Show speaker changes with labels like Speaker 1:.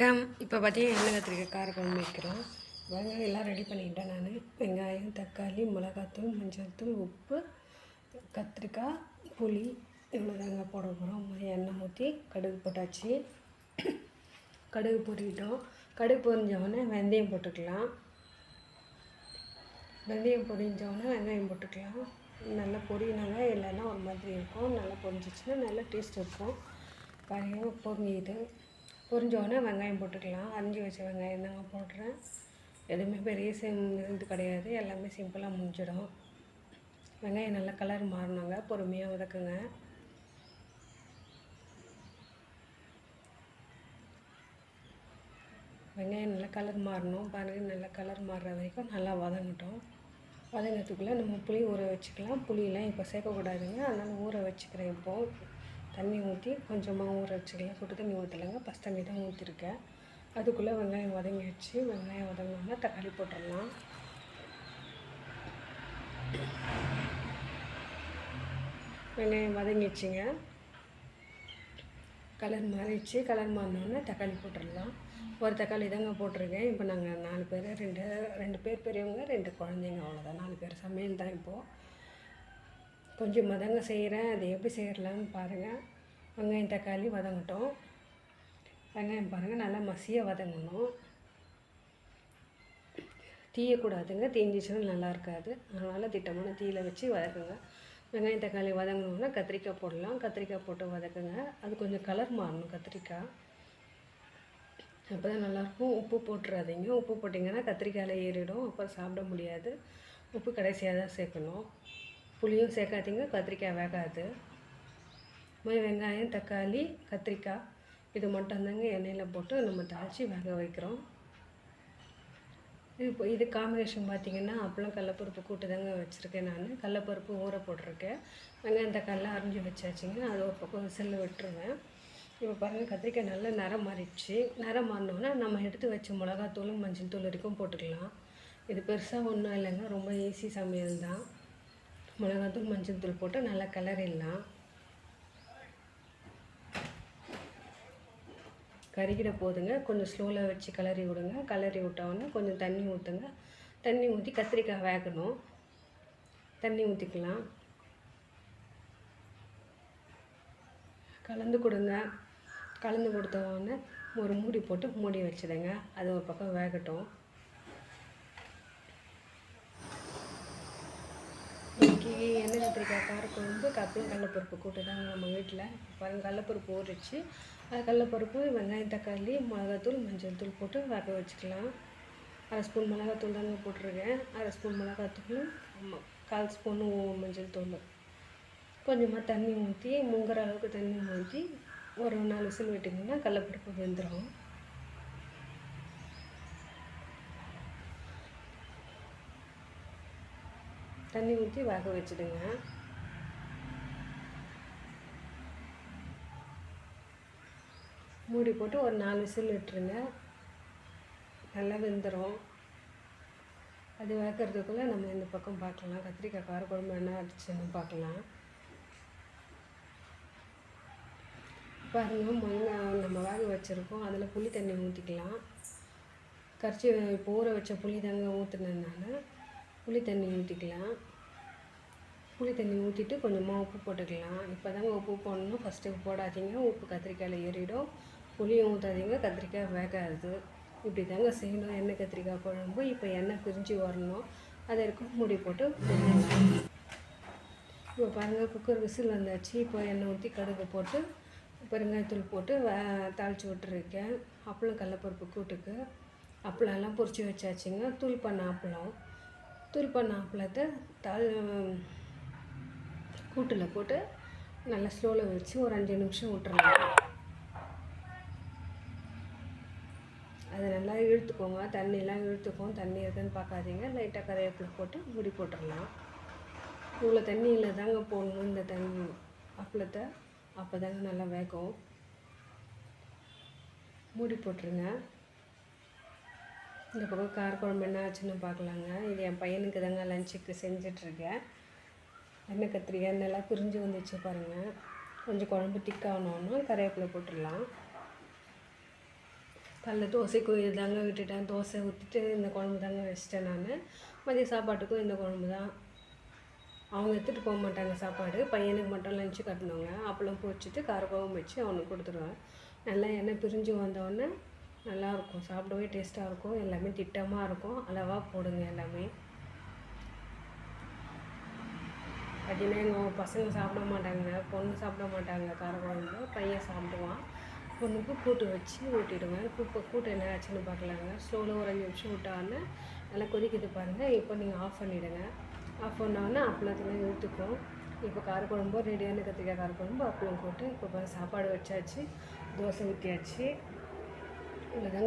Speaker 1: வணக்கம். இப்போ பார்த்தீங்கன்னா எண்ணெய் கத்திரிக்காய் கார குழம்பு வைக்கிறோம். வெங்காயம் எல்லாம் ரெடி பண்ணிக்கிட்டேன் நான். வெங்காயம் தக்காளி மிளகாத்தூள் மஞ்சள் தூள் உப்பு கத்திரிக்காய் புளி இவ்வளோ தாங்க போட போகிறோம் எண்ணெய் ஊற்றி கடுகு போட்டாச்சு. கடுகு போட்டுக்கிட்டோம். கடுகு பொரிஞ்சவொடனே வெந்தயம் போட்டுக்கலாம். வெந்தயம் பொரிஞ்சவொடனே வெங்காயம் போட்டுக்கலாம். நல்லா பொரியினாங்க இல்லைன்னா ஒரு மாதிரி இருக்கும். நல்லா பொரிஞ்சிச்சுன்னா நல்லா டேஸ்ட் இருக்கும். பழைய பொரிஞ்சிது. பொரிஞ்சோடனே வெங்காயம் போட்டுக்கலாம். அரிஞ்சு வச்ச வெங்காயம் தாங்க போடுறேன். எதுவுமே பெரிய சிம் இது கிடையாது. எல்லாமே சிம்பிளாக முடிஞ்சிடும். வெங்காயம் நல்லா கலர் மாறினாங்க. பொறுமையாக வதக்குங்க. வெங்காயம் நல்லா கலர் மாறணும். பாருங்கள் நல்லா கலர் மாறுற வரைக்கும் நல்லா வதங்கட்டும். வதங்கிறதுக்குள்ளே நம்ம புளி ஊற வச்சுக்கலாம். புளியெலாம் இப்போ சேர்க்கக்கூடாதுங்க. அதனால் ஊற வச்சுக்கிறேன் இப்போது தண்ணி ஊற்றி கொஞ்சமாக ஊற வச்சுக்கலாம். சுட்டு தண்ணி ஊற்றலைங்க பஸ் தண்ணி தான் ஊற்றிருக்கேன் அதுக்குள்ளே வெங்காயம் வதங்கிடுச்சு வெங்காயம் வதங்கினோம்னா தக்காளி போட்டுடலாம். வெங்காயம் வதங்கிடுச்சுங்க. கலர் மாறிடுச்சு. கலர் மாறினோடனே தக்காளி போட்டுடலாம். ஒரு தக்காளி தாங்க போட்டிருக்கேன். இப்போ நாங்கள் நாலு பேர் ரெண்டு ரெண்டு பேர் பெரியவங்க ரெண்டு குழந்தைங்க. அவ்வளோதான் நாலு பேர் சமையல் தான் இப்போது கொஞ்சம் மதங்க செய்கிறேன் அது எப்படி செய்யலான்னு பாருங்கள் வெங்காயம் தக்காளி வதங்கட்டும். வெங்காயம் பாருங்கள் நல்லா மசியாக வதங்கணும். தீயக்கூடாதுங்க தீஞ்சிச்சுன்னா நல்லா இருக்காது. அதனால் திட்டமான தீயில் வச்சு வதக்குங்க. வெங்காயம் தக்காளி வதங்கணுன்னா கத்திரிக்காய் போடலாம். கத்திரிக்காய் போட்டு வதக்குங்க. அது கொஞ்சம் கலர் மாறணும் கத்திரிக்காய். அப்போ தான் நல்லாயிருக்கும் உப்பு போட்டுறாதீங்க. உப்பு போட்டிங்கன்னா கத்திரிக்காயில் ஏறிடும். அப்புறம் சாப்பிட முடியாது. உப்பு கடைசியாக தான் சேர்க்கணும். புளியும் சேர்க்காதீங்க. கத்திரிக்காய் வேகாது. மாதிரி வெங்காயம் தக்காளி கத்திரிக்காய் இது மட்டும்தாங்க எண்ணெயில் போட்டு நம்ம தாளித்து வேக வைக்கிறோம். இப்போ இது காம்பினேஷன் பார்த்திங்கன்னா அப்பளம் கடலப்பருப்பு கூட்டு தாங்க வச்சுருக்கேன் நான். கடலப்பருப்பு ஊற போட்டிருக்கேன். வெங்காயம் தக்காளிலாம் அரிஞ்சு வச்சாச்சுங்க. அது ஒரு பக்கம் விசில் விட்டுருவேன். இப்போ பாருங்கள் கத்திரிக்காய் நல்லா நிறம் மாறிடுச்சு. நிறம் மாறினோன்னா நம்ம எடுத்து வச்ச மிளகாத்தூளும் மஞ்சள் தூள் வரைக்கும் போட்டுக்கலாம். இது பெருசாக ஒன்றும் இல்லைங்க. ரொம்ப ஈஸி சமையல் தான். மிளகாத்தூள் மஞ்சள் தூள் போட்டு நல்லா கிளறிடலாம். கருகிட போதுங்க. கொஞ்சம் ஸ்லோவில் வச்சு கிளறி விடுங்க. கிளறி விட்டோன்னே கொஞ்சம் தண்ணி ஊற்றுங்க தண்ணி ஊற்றி கத்திரிக்காய் வேகணும். தண்ணி ஊற்றிக்கலாம் கலந்து கொடுங்க. கலந்து கொடுத்தவொடனே ஒரு மூடி போட்டு மூடி வச்சுடுங்க. அது ஒரு பக்கம் வேகட்டும். இன்றைக்கி எண்ணெய் கத்திரிக்காய் காரக்குழம்பு கப்பலும் கடலப்பருப்பு கூட்டு தாங்க நம்ம வீட்டில். பாருங்கள் கடலப்பருப்பு ஊறிச்சு அது கடலப்பருப்பு வெங்காயம் தக்காளி மிளகாத்தூள் மஞ்சள் தூள் போட்டு வேக வச்சுக்கலாம். அரை ஸ்பூன் மிளகாத்தூள் தாங்க போட்டிருக்கேன். அரை ஸ்பூன் மிளகாத்தூள் கால் ஸ்பூன் மஞ்சள் தூள். கொஞ்சமாக தண்ணி ஊற்றி முங்குற அளவுக்கு தண்ணி ஊற்றி ஒரு நாலு விசில் விட்டிங்கன்னா கடலப்பருப்பு வெந்துடும் தண்ணி ஊற்றி வேக வச்சுடுங்க. மூடி போட்டு ஒரு நாலு விசில் விட்டுருங்க. நல்லா வெந்துடும் அது வேக்கிறதுக்குள்ளே நம்ம இந்த பக்கம் பார்க்கலாம். கத்திரிக்காய் கார குழம்பு என்ன அடிச்சுன்னு பார்க்கலாம். பாருங்கள் முருங்காய் நம்ம வேக வச்சுருக்கோம். அதில் புளி தண்ணி ஊற்றிக்கலாம் கரைச்சி இப்போ ஊற வச்ச புளி தாங்க ஊற்றுனேன் நான். புளி தண்ணி ஊற்றிக்கலாம் புளி தண்ணி ஊற்றிட்டு கொஞ்சமாக உப்பு போட்டுக்கலாம். இப்போ தாங்க உப்பு போடணும். ஃபஸ்ட்டு போடாதீங்க. உப்பு கத்திரிக்காயில் ஏறிடும். புளியும் ஊற்றாதீங்க கத்திரிக்காய் வேகாது. இப்படி தாங்க செய்யணும். எண்ணெய் கத்திரிக்காய் குழம்பு. இப்போ எண்ணெய் பிரிஞ்சு வரணும். அதை இருக்கும் மூடி போட்டு இப்போ பாருங்கள் குக்கர் விசில் வந்தாச்சு. இப்போ எண்ணெய் ஊற்றி கடுகு போட்டு பெருங்காயத்தூள் போட்டு வே தாளித்து விட்டுருக்கேன். அப்பளம் கடலப்பருப்பு கூட்டுக்கு. அப்பளம்லாம் பொரிச்சு வச்சாச்சுங்க. தூள் பண்ண அப்பளம். தூள் பண்ண அப்பளத்தை தாள் கூட்டில் போட்டு நல்லா ஸ்லோவில் வச்சு ஒரு அஞ்சு நிமிஷம் விட்டுறலாம் அது நல்லா இழுத்துக்கோங்க. தண்ணிலாம் இழுத்துக்கும் தண்ணி இருக்குன்னு பார்க்காதீங்க. லைட்டாக கரைவேப்பிலை போட்டு முடி போட்டுடலாம் இவ்வளோ தண்ணியில் தாங்க போடணும். இந்த தண்ணி அப்பளத்தை அப்போ தாங்க நல்லா வேகும். மூடி போட்டுருங்க. இந்த பக்கம் காரக்குழம்பு என்ன ஆச்சுன்னு பார்க்கலாங்க. இது என் பையனுக்கு தாங்க லஞ்சுக்கு செஞ்சிட்ருக்கேன். எண்ணெய் கத்திரிக்காய் நல்லா பிரிஞ்சு வந்துச்சு பாருங்கள் கொஞ்சம் குழம்பு திக்காகணுன்னா கருவேப்பிலை போட்டுடலாம். காலைல தோசைக்கும் இது தாங்க விட்டுட்டேன். தோசை ஊற்றிட்டு இந்த குழம்பு தாங்க வச்சிட்டேன் நான். மதிய சாப்பாட்டுக்கும் இந்த குழம்பு தான். அவங்க எடுத்துகிட்டு போக மாட்டாங்க சாப்பாடு. பையனுக்கு மட்டும் லஞ்சு கட்டணுங்க. அப்பளம் பொரிச்சிட்டு காரக்குழம்பு வச்சு அவனுக்கு கொடுத்துருவேன். நல்லா எண்ணெய் பிரிஞ்சு வந்தோடனே நல்லாயிருக்கும் சாப்பிடவே டேஸ்ட்டாக இருக்கும் எல்லாமே திட்டமாக இருக்கும். அளவாக போடுங்க எல்லாமே. பார்த்தீங்கன்னா எங்கள் பசங்க சாப்பிட மாட்டாங்க பொண்ணு சாப்பிட மாட்டாங்க காரக்குழம்பு பையன் சாப்பிடுவான். பொண்ணுக்கு கூட்டு வச்சு ஊட்டிடுவேன். கூப்பை கூட்டு என்ன ஆச்சுன்னு பார்க்கலாங்க ஸ்லோவில் ஒரு அஞ்சு நிமிஷம் விட்டான்னு நல்லா கொதிக்கிது பாருங்கள் இப்போ நீங்கள் ஆஃப் பண்ணிவிடுங்க ஆஃப் பண்ணோன்னே அப்பளத்தில் ஊற்றுக்கும் இப்போ காரக்குழம்பு ரெடியான கத்திரிக்காய் காரக்குழம்பு அப்பளம் போட்டு இப்போ சாப்பாடு வச்சாச்சு தோசை ஊற்றியாச்சு ഉള്ളതും